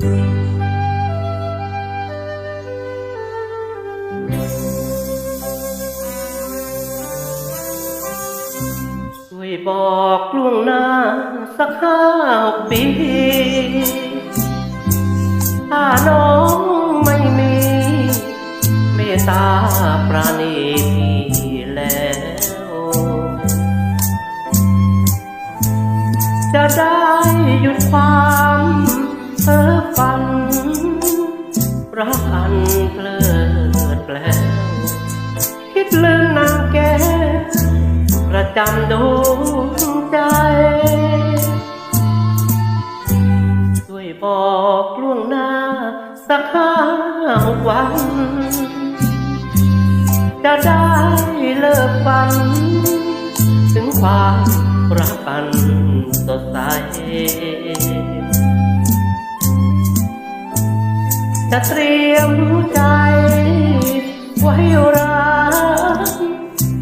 ช่วยบอกล่วงหน้าสักห้าหกปีถ้าน้องไม่มีเมตตาปราณีพี่แล้ว จะได้หยุดความ พ้อฝัน รักอันเพลิดแปลวคิดลืมนางแกประจำดวงใจ ช่วยบอกล่วงหน้า สักห้าวัน จะได้เลิกฝัน ถึงความรักอันสดใส จะเตรียมใจไว้รัก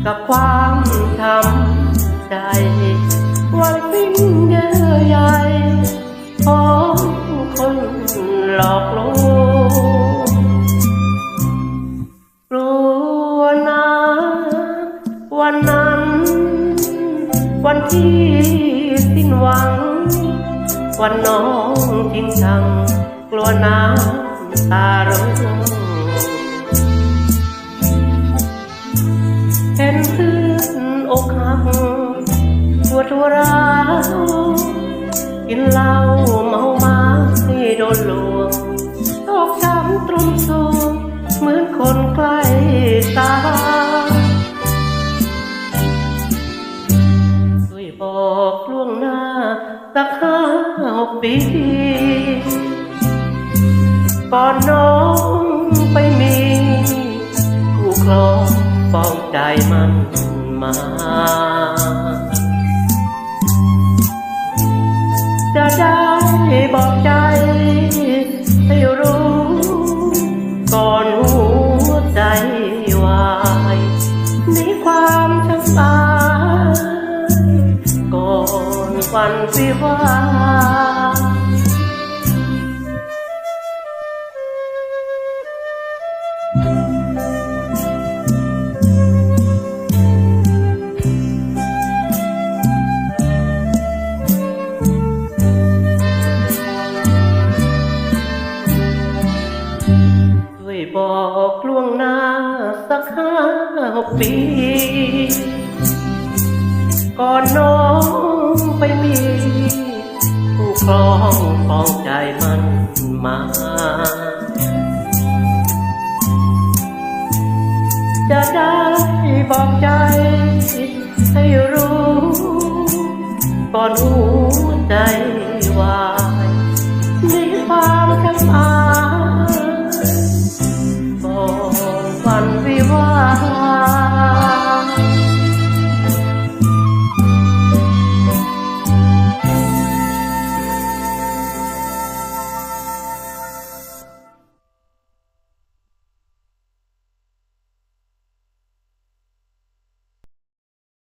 กับความทำใจ วันสิ้นเยื่อใยของคนหลอกลวงกลัวนะวันนั้น วันที่สิ้นหวัง วันน้องทิ้งชังกลัวน้ำ ตาร่วงเห็นเพื่อนอกหักปวดหัวร้าวกินเหล้าเมามาให้โดนลวงตอกช้ำตรงทรงเหมือนคนใกล้ตายช่วยบอกล่วงหน้าสักห้าหกปี ก่อนน้องไปมีคู่ครองปองใจมันมาจะได้บอกใจ ให้รู้ก่อนหัวใจวายในความช้ำตายก่อนวันวิวา อกล่วงหน้าสักห้าหกปี ก่อนน้องไปมี ผู้ครองปองใจมันมาจะได้บอกใจ ให้รู้ ก่อนหัวใจว่า